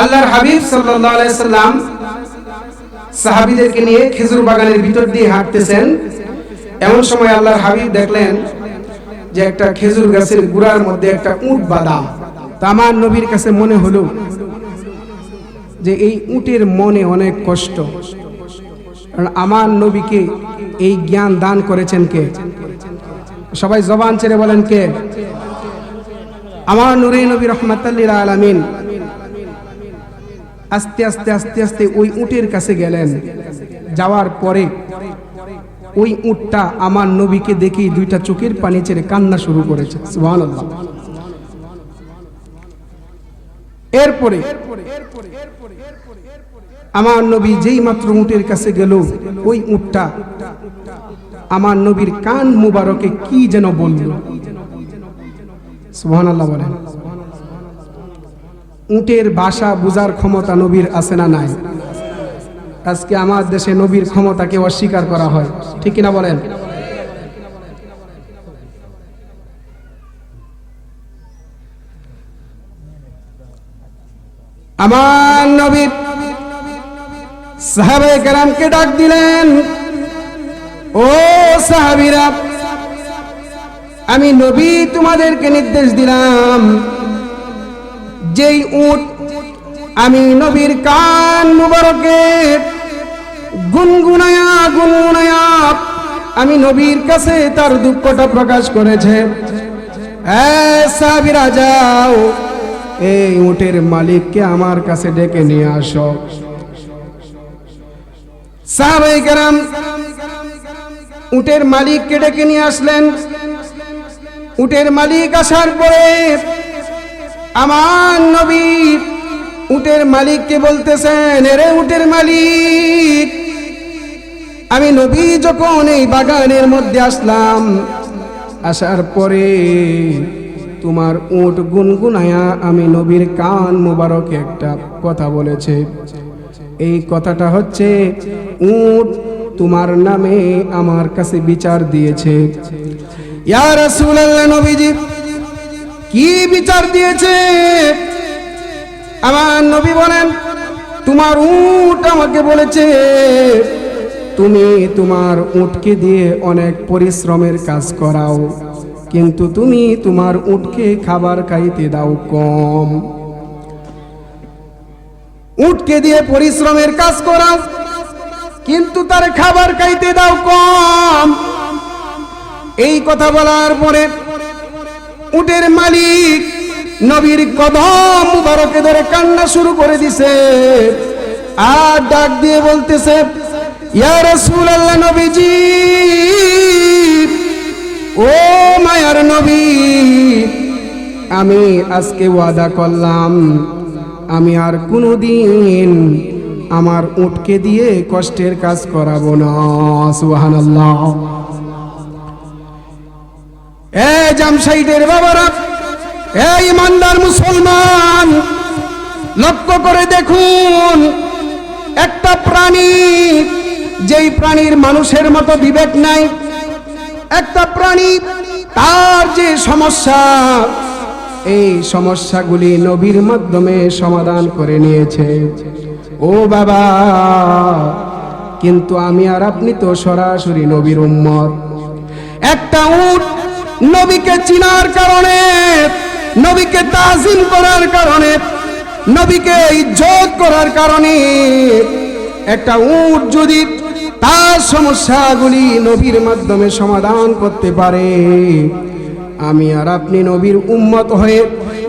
আল্লাহর হাবিব সাল্লাম সাহাবিদেরকে নিয়ে খেজুর বাগানের ভিতর দিয়ে হাঁটতেছেন। এমন সময় আল্লাহর হাবিব দেখলেন যে একটা খেজুর গাছের গুড়ার মধ্যে একটা উট বাদাম তা আমার নবীর কাছে মনে হলো যে এই উটের মনে অনেক কষ্ট। কারণ আমার নবীকে এই জ্ঞান দান করেছেন কে? সবাই জবান ছেড়ে বলেন কে? আমার নুরে নবী রহমাতাল্লিল আলামিন আস্তে আস্তে আস্তে আস্তে ওই উটের কাছে গেলেন। যাওয়ার পরে ওই উটটা আমার নবীকে দেখেই দুইটা চোখের পানি ছেড়ে কান্না শুরু করেছে। এরপরে আমার নবী যেই মাত্র উটের কাছে গেল, ওই উটটা আমার নবীর কান মুবারকে কি যেন বলল। সুবহানাল্লাহ বলেন। উটের বাসা বুজার ক্ষমতা নবীর আছে না নাই? আজকে আমার দেশে নবীর ক্ষমতাকে অস্বীকার করা হয়। ঠিক কিনা বলেন? আমার নবীর সাহাবে কেরামকে ডাক দিলেন, ও সাহাবিরা, আমি নবী তোমাদেরকে নির্দেশ দিলাম যেই উট আমি নবীর কান মুবারকে গুনগুনায়া গুনগুনায়া, আমি নবীর কাছে তার দুঃখটা প্রকাশ করেছে। সাবিরা যাও এই উটের মালিককে আমার কাছে ডেকে নিয়ে আসো। সাহাবাই কেরাম, উটের মালিককে ডেকে নিয়ে আসলেন। উটের মালিক আসার পরে আমার নবী উটের মালিককে বলতেছেন, এরে উটের মালিক, আমি নবী যখন এই বাগানের মধ্যে আসলাম, আসার পরে তোমার উট গুনগুনায়া আমি নবীর কান মুবারক একটা কথা বলেছে। এই কথাটা হচ্ছে, উট তোমার নামে আমার কাছে বিচার দিয়েছে। ইয়া রাসূলুল্লাহ নবীজি কি বিচার দিয়েছে? আমার নবী বলেন, তোমার উট আমাকে বলেছে, তুমি তোমার উটকে দিয়ে অনেক পরিশ্রমের কাজ করাও, কিন্তু তুমি তোমার উটকে খাবার খাইতে দাও কম। উটকে দিয়ে পরিশ্রমের কাজ করাও, কিন্তু তার খাবার খাইতে দাও কম। এই কথা বলার পরে উটের মালিক নবীর কদম মুবারকে ধরে কান্না শুরু করে দিছে। আর ডাক দিয়ে বলতেছে, ইয়া রাসূলুল্লাহ নবীজি, ও মায়ার নবী, আমি আজকে ওয়াদা করলাম, আমি আর কোনোদিন আমার উটকে দিয়ে কষ্টের কাজ করাবো না। সুবহানাল্লাহ। এ জামশাইদের বাবারা, এ ইমানদার মুসলমান, লক্ষ্য করে দেখুন, একটা প্রাণী, যেই প্রাণীর মানুষের মতো বিবেক নাই, একটা প্রাণী, তার যে সমস্যা, এই সমস্যাগুলি নবীর মাধ্যমে সমাধান করে নিয়েছে। ও বাবা, কিন্তু আমি আর আপনি তো সরাসরি নবীর উম্মত। একটা উট নবীকে চিনার কারণে, নবীকে তাজিম করার কারণে, নবীকে ইজ্জত করার কারণে একটা উট যদি তার সমস্যাগুলি নবীর মাধ্যমে সমাধান করতে পারে, আমি আর আপনি নবীর উম্মত হয়ে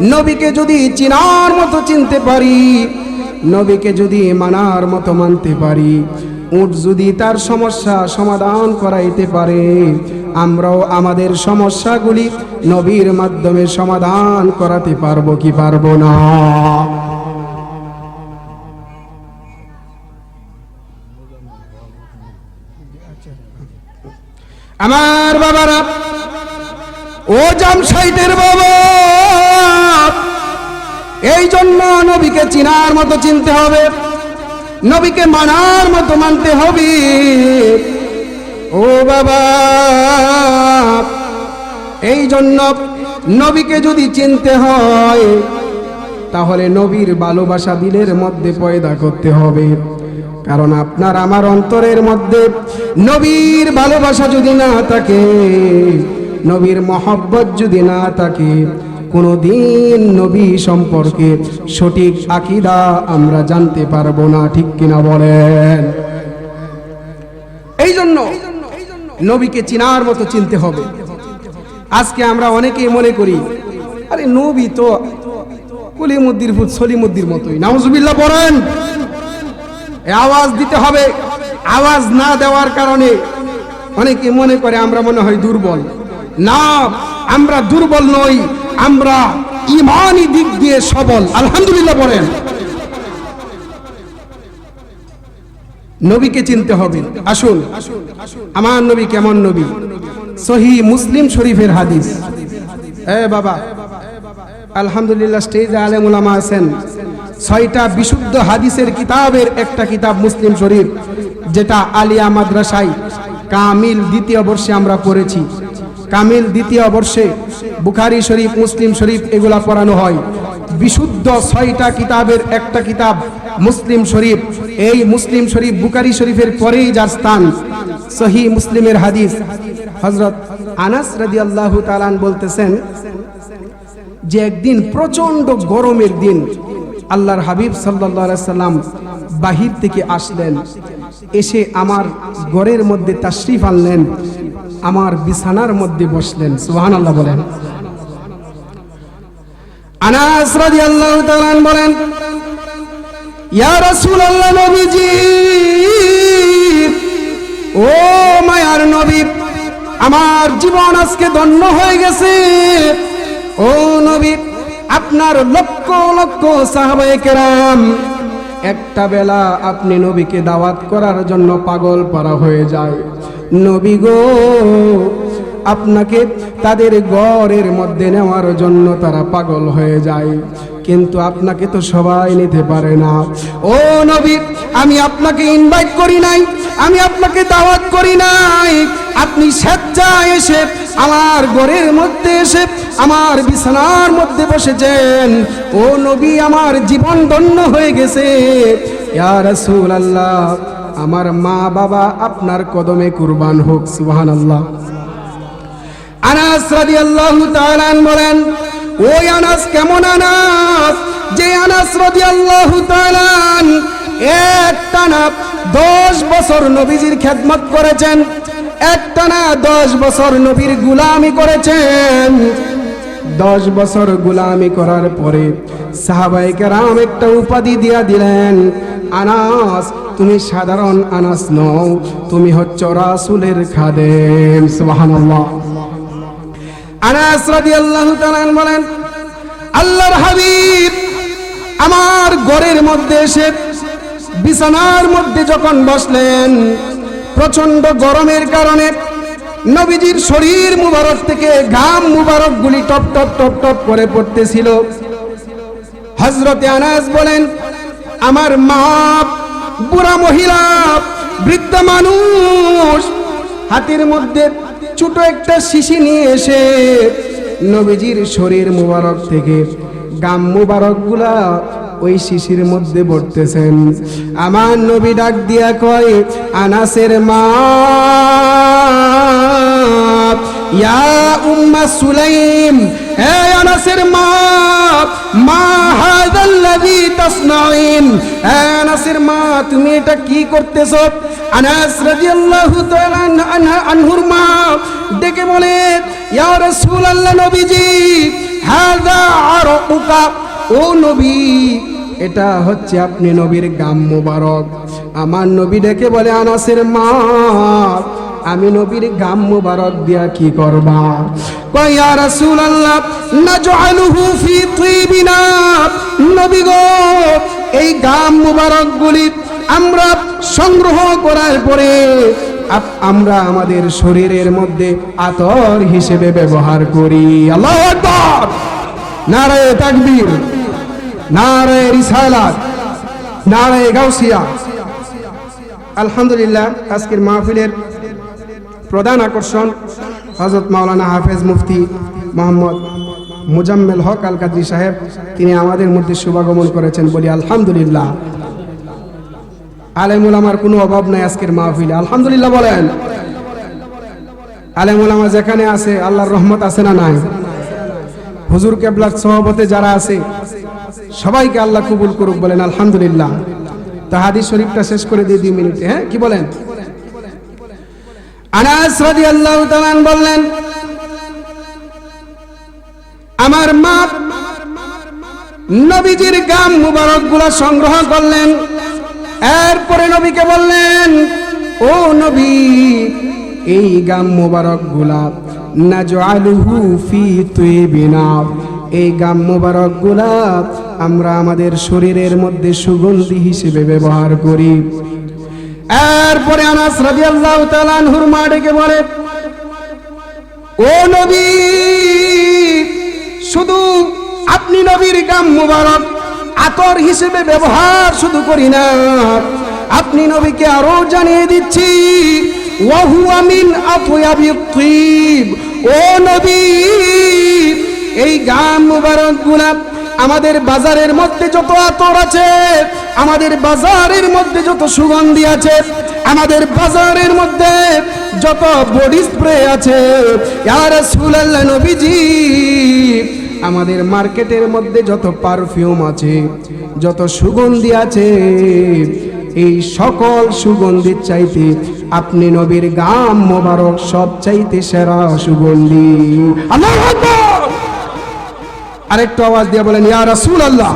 নবীকে যদি চিনার মতো চিনতে পারি, নবীকে যদি মানার মতো মানতে পারি, উট যদি তার সমস্যা সমাধান করাইতে পারে আমরাও আমাদের সমস্যাগুলি নবীর মাধ্যমে সমাধান করাতে পারব কি পারব না? আমার বাবারা, ও জামশাইটের বাবা, এই জন্য নবীকে চিনার মতো চিনতে হবে, নবীকে মানার মতো মানতে হবে। ও বাবা এই জন্য নবীকে যদি চিনতে হয়, তাহলে নবীর ভালোবাসা দিলের মধ্যে পয়দা করতে হবে। কারণ আপনার আমার অন্তরের মধ্যে নবীর ভালোবাসা যদি না থাকে, নবীর মহব্বত যদি না থাকে, কোনোদিন নবী সম্পর্কে সঠিক আকিদা আমরা জানতে পারব না, ঠিক কিনা বলেন? এই জন্য নবীকে চিনার মতো চিনতে হবে। আজকে আমরা অনেকেই মনে করি, আরে নবী তো কলিমুদ্দির ফুট সলিমুদ্দির মতোই। নাউজুবিল্লাহ, পড়েন। আওয়াজ দিতে হবে। আওয়াজ না দেওয়ার কারণে অনেকে মনে করে আমরা মনে হয় দুর্বল। না, আমরা দুর্বল নই, আমরা ইমানি দিক দিয়ে সবল। আলহামদুলিল্লাহ বলেন নবীকে চিনতে হবে। আসুন, আমার নবী কেমন নবী? সহি মুসলিম শরীফের হাদিস। এ বাবা, আলহামদুলিল্লাহ স্টেজে আলেম উলামা আছেন। ছয়টা বিশুদ্ধ হাদিসের কিতাবের একটা কিতাব মুসলিম শরীফ, যেটা আলিয়া মাদ্রাসায় কামিল দ্বিতীয় বর্ষে আমরা পড়েছি। কামিল দ্বিতীয় বর্ষে বুখারি শরীফ, মুসলিম শরীফ এগুলা পড়ানো হয়। বিশুদ্ধ ছয়টা কিতাবের একটা কিতাব মুসলিম শরীফ। এই মুসলিম শরীফ বুখারি শরীফের পরেই যার স্থান, সহি মুসলিমের হাদিস। হজরত আনাস রাজি আল্লাহ তালান বলতেছেন যে একদিন প্রচণ্ড গরমের দিন আল্লাহর হাবিব সাল্লাহ সাল্লাম বাহির থেকে আসলেন। এসে আমার ঘরের মধ্যে তাশরিফ আনলেন, আমার বিছানার মধ্যে বসলেন। সুহান আল্লাহ বলেন। আনাস রাদিয়াল্লাহু তাআলা বলেন, ইয়া রাসূলুল্লাহ নবীজি, ও মায়ার নবী আমার জীবন আজকে ধন্য হয়ে গেছে। ও নবী, আপনার লক্ষ লক্ষ সাহাবায়ে কেরাম, একটা বেলা আপনি নবীকে দাওয়াত করার জন্য পাগল পারা হয়ে যায়। নবী গো, আপনাকে তাদের গড়ের মধ্যে নেওয়ার জন্য তারা পাগল হয়ে যায়। কিন্তু আপনাকে তো সবাই নিতে পারে না। ও নবী, আমি আপনাকে ইনভাইট করি নাই। আমি আপনাকে দাওয়াত করি নাই। আপনি স্বেচ্ছায় এসে আমার ঘরের মধ্যে এসে আমার বিছানার মধ্যে বসেছেন। ও নবী, আমার জীবন ধন্য হয়ে গেছে। আমার মা বাবা আপনার কদমে কুরবান হোক, সুবহানাল্লাহ। আনাস রাদিয়াল্লাহু তাআলা বলেন ওই আনাস, কেমন আনাস? যে আনাস রাদিয়াল্লাহু তাআলা একটানা দশ বছর নবীজির খেদমত করেছেন। একটানা দশ বছর নবীর গুলামি করেছেন। দশ বছর গুলামি করার পরে সাহাবাই কেরাম একটা উপাধি দিয়া দিলেন, আনাস, তুমি সাধারণ আনাস নও, তুমি হচ্ছ রাসুলের খাদেম। সুবহানাল্লাহ। আনাস রাদিয়াল্লাহু তাআলা বলেন, আল্লাহর হাবিব আমার ঘরের মধ্যে এসে বিছানার মধ্যে যখন বসলেন প্রচণ্ড গরমের কারণে নবীজির শরীর মুবারক থেকে ঘাম মুবারক গুলি টপ টপ টপ টপ করে পড়তেছিল। হজরতে আনাস বলেন, আমার মা, বুড়া মহিলা, বৃদ্ধ মানুষ, হাতির মধ্যে ছোট একটা শিশি নিয়ে এসে নবীজির শরীর মুবারক থেকে গাম মুবারকগুলা ওই শিশির মধ্যে পড়তেছেন। আমার নবী ডাক দিয়া কয়, আনাসের মা, ইয়া উম্মা সুলাইম, হে আনাসের মা মা হাযাল্লাযী তাসনাইন হে আনাসের মা, তুমি এটা কি করতেছো? আনাস রাদিয়াল্লাহু তাআলা আনহা আনহুর মা ডেকে বলে, ইয়া রাসূলুল্লাহ নবীজি, হাযা আরকুকা ও নবী, এটা হচ্ছে আপনি নবীর গাম মুবারক। আমার নবী ডেকে বলে, আনাসের মা, আমি নবীর গাম মুবারক দিয়া কি করবা? কয়, ইয়া রাসূলুল্লাহ, নাজআলুহু ফি তিবিনা নবী গো, এই গাম মুবারক গুলি আমরা সংগ্রহ করার পরে আমরা আমাদের শরীরের মধ্যে আতর হিসেবে ব্যবহার করি। আল্লাহু নারায়ে তাকবীর! নারায়ে রিসালাত, নারায়ে গাউসিয়া। আলহামদুলিল্লাহ, আজকের মাহফিলের প্রধান আকর্ষণ হজরত মাওলানা হাফেজ মুফতি মোহাম্মদ মুজাম্মেল হক আল কাদরি সাহেব, তিনি আমাদের মধ্যে শুভাগমন করেছেন বলি আলহামদুলিল্লাহ। আলেমুল আমার কোনো অভাব নাই আজকের মাহফিলে, আলহামদুলিল্লাহ বলেন। আলেমুল আমার যেখানে আছে, আল্লাহর রহমত আছে না নাই? হুজুর কেবলার সভাপতি যারা আছে সবাইকে আল্লাহ কবুল করুক বলেন, আলহামদুলিল্লাহ। তা হাদিস শরীফটা শেষ করে দিয়ে দুই মিনিটে হ্যাঁ কি বলেন? বললেন, আমার মা নবীজির গাম মুবারকগুলা সংগ্রহ করলেন। এরপরে নবীকে বললেন, ও নবী, এই গাম মুবারকগুলা নাজআলুহু ফি তুইবিনা এই গাম মুবারকগুলা আমরা আমাদের শরীরের মধ্যে সুগন্ধি হিসেবে ব্যবহার করি। এরপরে আনাস রাদিয়াল্লাহু তাআলা আনহুর মা ডেকে বলে, ও নবী, শুধু আপনি নবীর গাম মুবারক আতর হিসেবে ব্যবহার শুধু করি না। আপনি নবীকে আরও জানিয়ে দিচ্ছি ওয়াহু আমিন আতয়াবি ও নবী এই গাম মুবারকগুলা আমাদের বাজারের মধ্যে যত আতর আছে, আমাদের বাজারের মধ্যে যত সুগন্ধি আছে, আমাদের বাজারের মধ্যে যত বডি স্প্রে আছে নবীজি, আমাদের মার্কেটের মধ্যে যত পারফিউম আছে, যত সুগন্ধি আছে, এই সকল সুগন্ধির চাইতে আপনি নবীর গাম মোবারক সব চাইতে সেরা সুগন্ধি। আল্লাহু আরেকটু আওয়াজ দিয়ে বলেন, ইয়া রাসূল আল্লাহ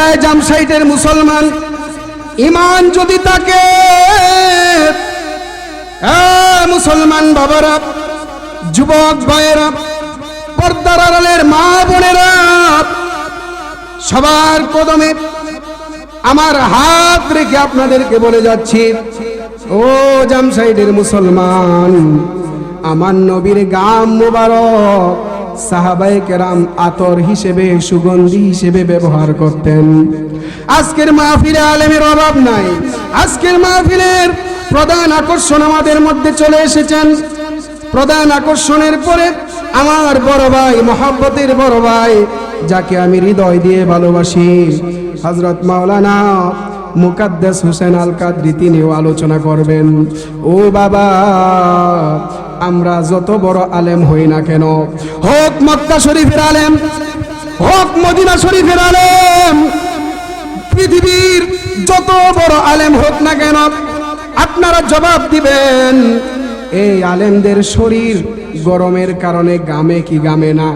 এ জামসাইটের মুসলমান ইমান যদি তাকে মুসলমান বাবারা, যুবক ভাইয়েরা, পর্দার আড়ালের মা বোনেরা, সবার কদমে আমার হাত রেখে আপনাদেরকে বলে যাচ্ছি, ও জামসাইডের মুসলমান, আমার নবীর গাম মুবারক সাহাবাই কেরাম আতর হিসেবে, সুগন্ধি হিসেবে ব্যবহার করতেন। আজকের মাহফিলে আলেমের অভাব নাই। আজকের মাহফিলের প্রধান আকর্ষণ আমাদের মধ্যে চলে এসেছেন। প্রধান আকর্ষণের পরে আমার বড় ভাই, মহাব্বতের বড় ভাই, যাকে আমি হৃদয় দিয়ে ভালোবাসি হজরত মাওলানা মুকাদ্দাস হোসেন আল কাদরি তিনিও আলোচনা করবেন। ও বাবা আমরা যত বড় আলেম হই না কেন? হোক মক্কা শরীফের আলেম, হোক মদিনা শরীফের আলেম। পৃথিবীর যত বড় আলেম হোক না কেন, আপনারা জবাব দিবেন, এই আলেমদের শরীর গরমের কারণে গামে কি গামে না?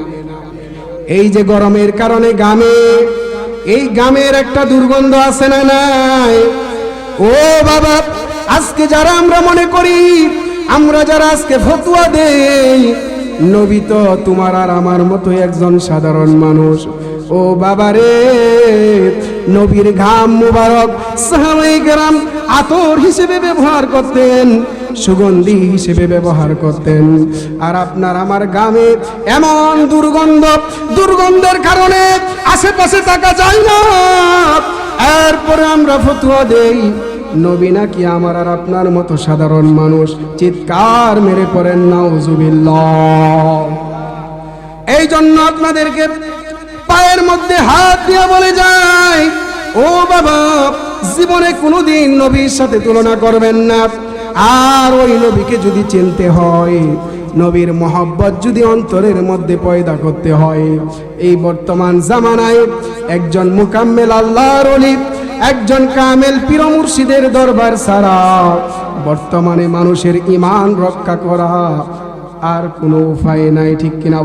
এই যে গরমের কারণে গামে এই গামের একটা দুর্গন্ধ আছে না নাই? ও বাবা, আজকে যারা আমরা মনে করি আমরা যারা আজকে ফতুয়া দেই, নবী তো তোমার আর আমার মতো একজন সাধারণ মানুষ। ও বাবা রে নবীর ঘাম মুবারক সাহাবাই গ্রাম আতর হিসেবে ব্যবহার করতেন, সুগন্ধি হিসেবে ব্যবহার করতেন। আর আপনার আমার গ্রামে এমন দুর্গন্ধ, দুর্গন্ধের কারণে আশেপাশে থাকা যায় না। এরপরে আমরা ফতুয়া দেই নবী নাকি আমার আর আপনার মতো সাধারণ মানুষ? চিৎকার মেরে পড়েন, নাউজুবিল্লাহ। এই জন্য আপনাদেরকে পায়ের মধ্যে হাত দিয়ে বলে যায় ও বাবা, জীবনে কোনোদিন নবীর সাথে তুলনা করবেন না। আর ওই নবীকে যদি চিনতে হয়, নবীর মহব্বত যদি অন্তরের মধ্যে পয়দা করতে হয়, এই বর্তমান জামানায় একজন মুকাম্মেল আল্লাহর অলি একজন কামেল পীর মুর্শিদের দরবার সারা বর্তমানে মানুষের ইমান রক্ষা করা আর কোনো উপায় নাই, ঠিক কিনা?